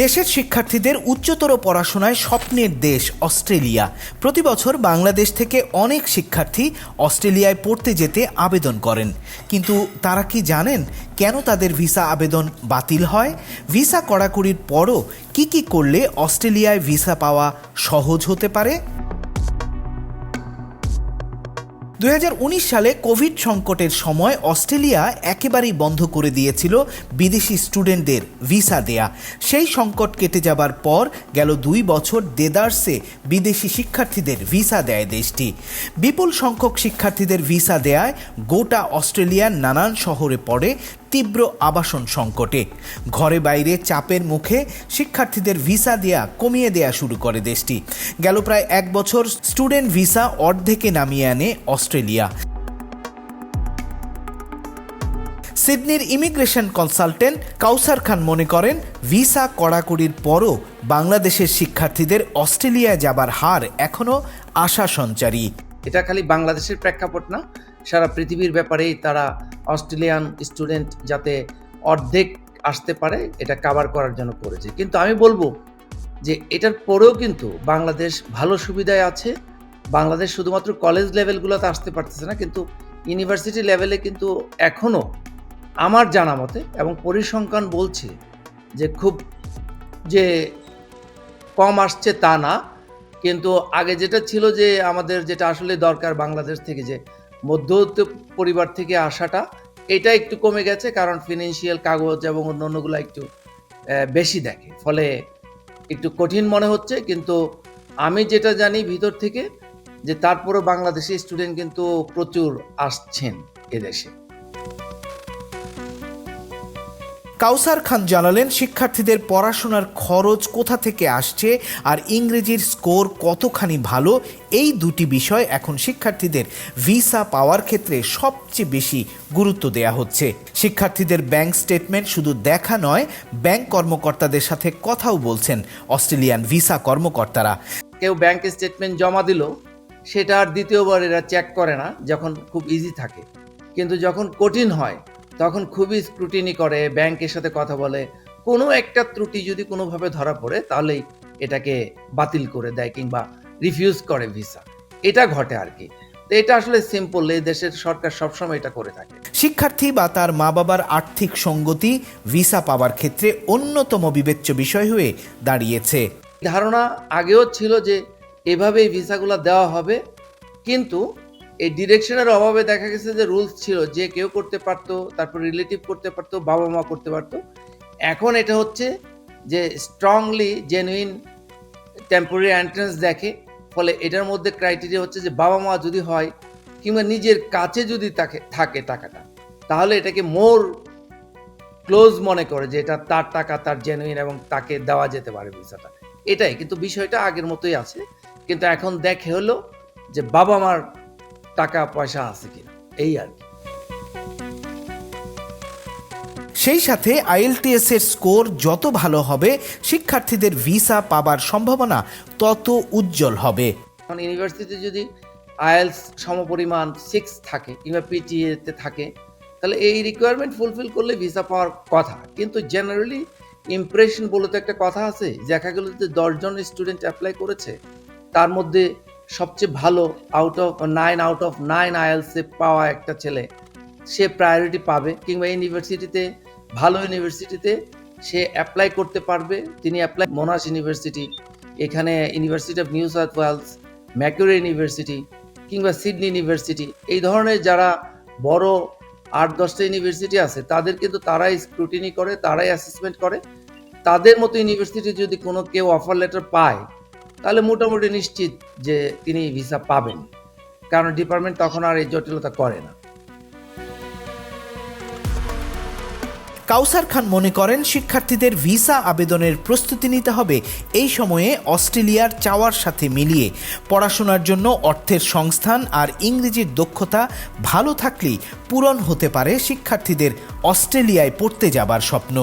দেশের শিক্ষার্থীদের উচ্চতর পড়াশোনায় স্বপ্নের দেশ অস্ট্রেলিয়া। প্রতি বছর বাংলাদেশ থেকে অনেক শিক্ষার্থী অস্ট্রেলিয়ায় পড়তে যেতে আবেদন করেন। কিন্তু তারা কি জানেন কেন তাদের ভিসা আবেদন বাতিল হয়? ভিসা কড়াকড়ির পরও কি কি করলে অস্ট্রেলিয়ায় ভিসা পাওয়া সহজ হতে পারে? দুই হাজার উনিশ সালে কোভিড সংকটের সময় অস্ট্রেলিয়া একেবারেই বন্ধ করে দিয়েছিল বিদেশি স্টুডেন্টদের ভিসা দেয়া। সেই সংকট কেটে যাবার পর গেল দুই বছর দেদার্সে বিদেশি শিক্ষার্থীদের ভিসা দেয় দেশটি। বিপুল সংখ্যক শিক্ষার্থীদের ভিসা দেয়ায় গোটা অস্ট্রেলিয়ার নানান শহরে পড়ে তীব্র আবাসন সংকটে। ঘরে বাইরে চাপের মুখে শিক্ষার্থীদের ভিসা দেয়া কমিয়ে দেয়া শুরু করে দেশটি। গেল প্রায় এক বছর স্টুডেন্ট ভিসা অর্ধেকে নামিয়ে আনে অস্ট্রেলিয়া। সিডনির ইমিগ্রেশন কনসালটেন্ট কাউসার খান মনে করেন, ভিসা কড়াকড়ির পরও বাংলাদেশের শিক্ষার্থীদের অস্ট্রেলিয়ায় যাবার হার এখনও আশা সঞ্চারী। এটা খালি বাংলাদেশের প্রেক্ষাপট না, সারা পৃথিবীর ব্যাপারেই তারা অস্ট্রেলিয়ান স্টুডেন্ট যাতে অর্ধেক আসতে পারে, এটা কাভার করার জন্য করেছে। কিন্তু আমি বলব যে এটার পরেও কিন্তু বাংলাদেশ ভালো সুবিধায় আছে। বাংলাদেশ শুধুমাত্র কলেজ লেভেলগুলোতে আসতে পারতেছে না, কিন্তু ইউনিভার্সিটি লেভেলে কিন্তু এখনও আমার জানা মতে এবং পরিসংখ্যান বলছে যে খুব যে কম আসছে তা না। কিন্তু আগে যেটা ছিল যে আমাদের যেটা আসলে দরকার বাংলাদেশ থেকে যে মধ্যবিত্ত পরিবার থেকে আসাটা এটা একটু কমে গেছে, কারণ ফিনান্সিয়াল কাগজ এবং অন্যান্যগুলো একটু বেশি দেখে। ফলে একটু কঠিন মনে হচ্ছে, কিন্তু আমি যেটা জানি ভিতর থেকে যে তারপরও বাংলাদেশি স্টুডেন্ট কিন্তু প্রচুর আসছেন এদেশে। কাউসার খান জানালেন, শিক্ষার্থীদের পড়াশোনার খরচ কোথা থেকে আসছে আর ইংরেজির স্কোর কতখানি ভালো, এই দুটি বিষয় এখন শিক্ষার্থীদের ভিসা পাওয়ার ক্ষেত্রে সবচেয়ে বেশি গুরুত্ব দেয়া হচ্ছে। শিক্ষার্থীদের ব্যাংক স্টেটমেন্ট শুধু দেখা নয়, ব্যাংক কর্মকর্তাদের সাথে কথাও বলছেন অস্ট্রেলিয়ান ভিসা কর্মকর্তারা। কেউ ব্যাংক স্টেটমেন্ট জমা দিল, সেটা আর দ্বিতীয়বার এরা চেক করে না, যখন খুব ইজি থাকে। কিন্তু যখন কঠিন হয় তখন খুবই স্ক্রুটিনি করে ব্যাংকের সাথে কথা বলে। কোনো একটা ত্রুটি যদি কোনোভাবে ধরা পড়ে তাহলেই এটাকে বাতিল করে দেয় কিংবা রিফিউজ করে ভিসা এটা ঘটে আর কি। তো এটা আসলে সিম্পল এই দেশের সরকার সবসময় এটা করে থাকে। শিক্ষার্থী বা তার মা বাবার আর্থিক সঙ্গতি ভিসা পাওয়ার ক্ষেত্রে অন্যতম বিবেচ্য বিষয় হয়ে দাঁড়িয়েছে। ধারণা আগেও ছিল যে এভাবেই ভিসাগুলো দেওয়া হবে কিন্তু এই ডিরেকশনের অভাবে দেখা গেছে যে রুলস ছিল, যে কেউ করতে পারতো, তারপর রিলেটিভ করতে পারতো বাবা মা করতে পারতো। এখন এটা হচ্ছে যে স্ট্রংলি জেনুইন টেম্পোরারি এন্ট্রেন্স দেখে, ফলে এটার মধ্যে ক্রাইটেরিয়া হচ্ছে যে বাবা মা যদি হয়, কিংবা নিজের কাছে যদি তাকে, থাকে টাকাটা, তাহলে এটাকে মোর ক্লোজ মনে করে যে এটা তার টাকা, তার জেনুইন এবং তাকে দেওয়া যেতে পারে ভিসাটা এটাই, কিন্তু বিষয়টা আগের মতোই আছে। কিন্তু এখন দেখে হলো যে বাবা মার টাকা পয়সা আছে কিনা এই আর কি। সেই সাথে আইএলটিএস এর স্কোর যত ভালো হবে শিক্ষার্থীদের ভিসা পাবার সম্ভাবনা তত উজ্জ্বল হবে। এখন ইউনিভার্সিটি যদি আইএলস সমপরিমাণ সিক্স থাকে কিংবা পিটিএতে থাকে তাহলে এই রিকোয়ারমেন্ট ফুলফিল করলে ভিসা পাওয়ার কথা। কিন্তু জেনারেলি ইমপ্রেশন বলে তো একটা কথা আছে দেখা গেল যে দশজন স্টুডেন্ট অ্যাপ্লাই করেছে তার মধ্যে সবচেয়ে ভালো out of nine out of nine আইএলসে পাওয়া একটা ছেলে, সে প্রায়োরিটি পাবে কিংবা ইউনিভার্সিটিতে ভালো ইউনিভার্সিটিতে সে অ্যাপ্লাই করতে পারবে। তিনি অ্যাপ্লাই মোনাস ইউনিভার্সিটি এখানে University of New South Wales Macquarie University কিংবা সিডনি ইউনিভার্সিটি এই ধরনের যারা বড় আট দশটা ইউনিভার্সিটি আছে, তাদের কিন্তু তারাই স্ক্রুটিনি করে, তারাই অ্যাসেসমেন্ট করে। তাদের মতো ইউনিভার্সিটি যদি কোনো কেউ অফার লেটার পায় তাহলে মোটামুটি নিশ্চিত যে তিনি ভিসা পাবেন। কারণ ডিপার্টমেন্ট তখন আর এই জটিলতা করে না। কাউসার খান মনে করেন শিক্ষার্থীদের ভিসা আবেদনের প্রস্তুতি নিতে হবে এই সময়ে অস্ট্রেলিয়ার চাওয়ার সাথে মিলিয়ে। পড়াশোনার জন্য অর্থের সংস্থান আর ইংরেজির দক্ষতা ভালো থাকলেই পূরণ হতে পারে শিক্ষার্থীদের অস্ট্রেলিয়ায় পড়তে যাবার স্বপ্ন।